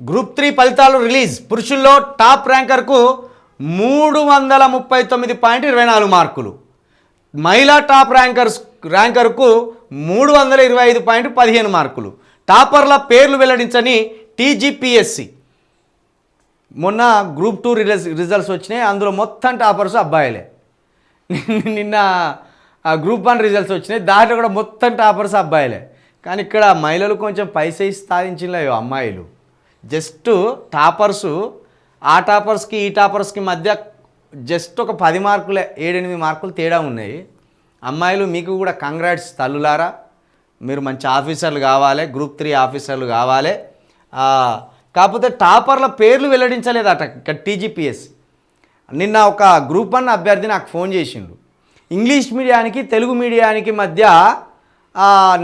Group three ఫలితాలు release. పురుషుల్లో top ర్యాంకర్కు మూడు వందల ముప్పై తొమ్మిది పాయింట్ ఇరవై నాలుగు మార్కులు. మహిళా టాప్ ర్యాంకర్స్ ర్యాంకర్కు మూడు వందల ఇరవై ఐదు పాయింట్ పదిహేను మార్కులు. టాపర్ల పేర్లు వెల్లడించని టీజీపీఎస్సి. మొన్న గ్రూప్ టూ రిజల్ట్స్ రిజల్ట్స్ వచ్చినాయి. అందులో మొత్తం టాపర్స్ అబ్బాయిలే. నిన్న గ్రూప్ వన్ రిజల్ట్స్ వచ్చినాయి. దాంట్లో కూడా మొత్తం టాపర్స్ అబ్బాయిలే. కానీ ఇక్కడ మహిళలు కొంచెం పైసే సాధించినలేవు అమ్మాయిలు. జస్ట్ టాపర్సు ఆ టాపర్స్కి ఈ టాపర్స్కి మధ్య జస్ట్ ఒక పది మార్కులే ఏడెనిమిది మార్కులు తేడా ఉన్నాయి. అమ్మాయిలు మీకు కూడా కంగ్రాట్స్ తల్లులారా. మీరు మంచి ఆఫీసర్లు కావాలి గ్రూప్ త్రీ ఆఫీసర్లు కావాలి. కాకపోతే టాపర్ల పేర్లు వెల్లడించలేదట ఇక్కడ టీజీపీఎస్. నిన్న ఒక గ్రూప్ వన్ అభ్యర్థి నాకు ఫోన్ చేసిండు. ఇంగ్లీష్ మీడియానికి తెలుగు మీడియానికి మధ్య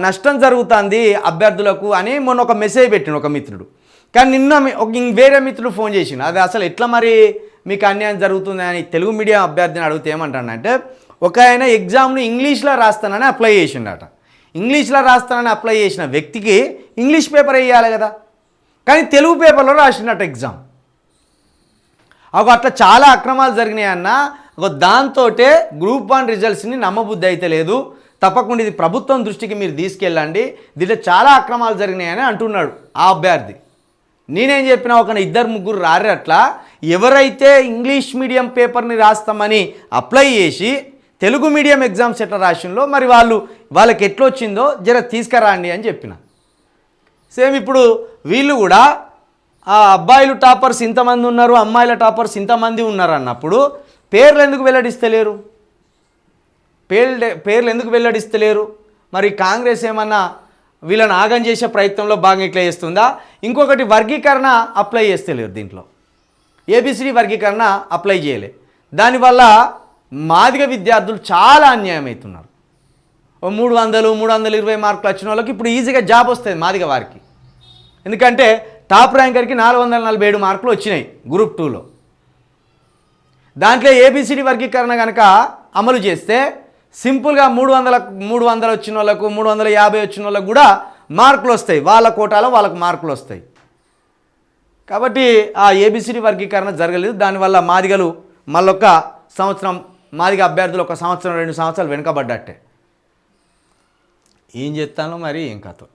నష్టం జరుగుతుంది అభ్యర్థులకు అని మొన్న ఒక మెసేజ్ పెట్టిండు ఒక మిత్రుడు. కానీ నిన్న ఒక వేరే మిత్రుడు ఫోన్ చేసిండు. అది అసలు ఎట్లా మరి మీకు అన్యాయం జరుగుతుంది అని తెలుగు మీడియం అభ్యర్థిని అడిగితే ఏమంటాడంటే ఒక ఆయన ఎగ్జామ్ను ఇంగ్లీష్లో రాస్తానని అప్లై చేసిండట. ఇంగ్లీష్లో రాస్తానని అప్లై చేసిన వ్యక్తికి ఇంగ్లీష్ పేపర్ వేయాలి కదా. కానీ తెలుగు పేపర్లో రాసినట్టు ఎగ్జామ్. ఒక అట్లా చాలా అక్రమాలు జరిగినాయి అన్న ఒక దాంతో గ్రూప్ వన్ రిజల్ట్స్ని నమ్మబుద్ధి అయితే లేదు. తప్పకుండా ఇది ప్రభుత్వం దృష్టికి మీరు తీసుకెళ్ళండి. దీంట్లో చాలా అక్రమాలు జరిగినాయని అంటున్నాడు ఆ అభ్యర్థి. నేనేం చెప్పినా ఒక ఇద్దరు ముగ్గురు రారు అట్లా ఎవరైతే ఇంగ్లీష్ మీడియం పేపర్ని రాస్తామని అప్లై చేసి తెలుగు మీడియం ఎగ్జామ్స్ ఎట్లా రాసిందో మరి వాళ్ళు వాళ్ళకి ఎట్లా వచ్చిందో జర తీసుకురండి అని చెప్పిన. సేమ్ ఇప్పుడు వీళ్ళు కూడా ఆ అబ్బాయిలు టాపర్స్ ఇంతమంది ఉన్నారు అమ్మాయిల టాపర్స్ ఇంతమంది ఉన్నారు అన్నప్పుడు పేర్లు ఎందుకు వెల్లడిస్తలేరు? పేర్లు పేర్లు ఎందుకు వెల్లడిస్తలేరు? మరి కాంగ్రెస్ ఏమన్నా వీళ్ళని ఆగం చేసే ప్రయత్నంలో భాగం ఇట్లా చేస్తుందా? ఇంకొకటి వర్గీకరణ అప్లై చేస్తలేరు దీంట్లో. ఏబిసిడి వర్గీకరణ అప్లై చేయలే. దానివల్ల మాదిగ విద్యార్థులు చాలా అన్యాయం అవుతున్నారు. ఓ మూడు వందలు మూడు వందల ఇరవై మార్కులు వచ్చిన వాళ్ళకి ఇప్పుడు ఈజీగా జాబ్ వస్తుంది మాదిగ వారికి. ఎందుకంటే టాప్ ర్యాంకర్కి నాలుగు వందల నలభై ఏడు మార్కులు వచ్చినాయి గ్రూప్ టూలో. దాంట్లో ఏబిసిడి వర్గీకరణ కనుక అమలు చేస్తే సింపుల్గా మూడు వందల మూడు వందలు వచ్చిన వాళ్ళకు మూడు వందల యాభై వచ్చిన వాళ్ళకు కూడా మార్కులు వస్తాయి. వాళ్ళ కోటాలో వాళ్ళకు మార్కులు వస్తాయి. కాబట్టి ఆ ఏబిసిడి వర్గీకరణ జరగలేదు. దానివల్ల మాదిగలు మళ్ళొక్క సంవత్సరం మాదిగ అభ్యర్థులు ఒక సంవత్సరం రెండు సంవత్సరాలు వెనుకబడ్డట్టే. ఏం చేస్తానో మరి ఏం కథ.